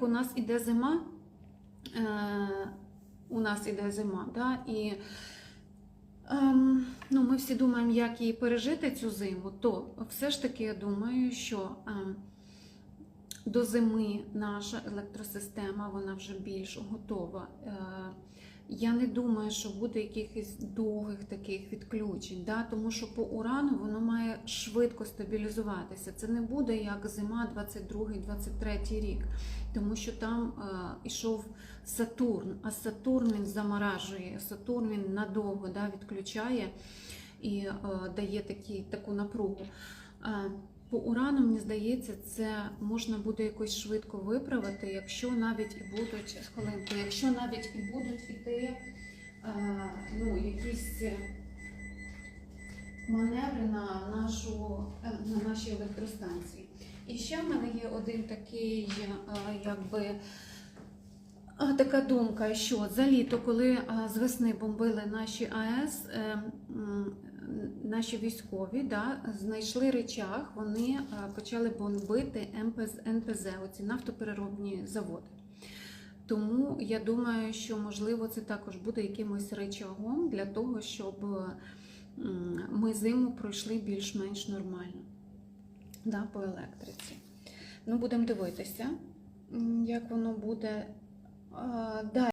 У нас іде зима, е, у нас іде зима, да, і ем, ну, ми всі думаємо, як її пережити цю зиму, то все ж таки я думаю, що ем, до зими наша електросистема вона вже більш готова. Е, я не думаю, що буде якихось довгих таких відключень, да? тому що по урану воно має швидко стабілізуватися. Це не буде як зима 22-23 рік, тому що там е, ішов Сатурн, а Сатурн він заморажує, Сатурн він надовго да, відключає і е, дає такі, таку напругу. Е, по урану, мені здається, це можна буде якось швидко виправити, якщо навіть і будуть хвилинку, якщо навіть і будуть іти е, ну, якісь маневри на нашу е, на нашій електростанції. І ще в мене є один такий, е, якби. Така думка, що за літо, коли з весни бомбили наші АЕС, наші військові да, знайшли речах, вони е, почали бомбити МПЗ, НПЗ, оці нафтопереробні заводи. Тому я думаю, що можливо це також буде якимось речагом для того, щоб ми зиму пройшли більш-менш нормально да, по електриці. Ну, будемо дивитися, як воно буде. Далі.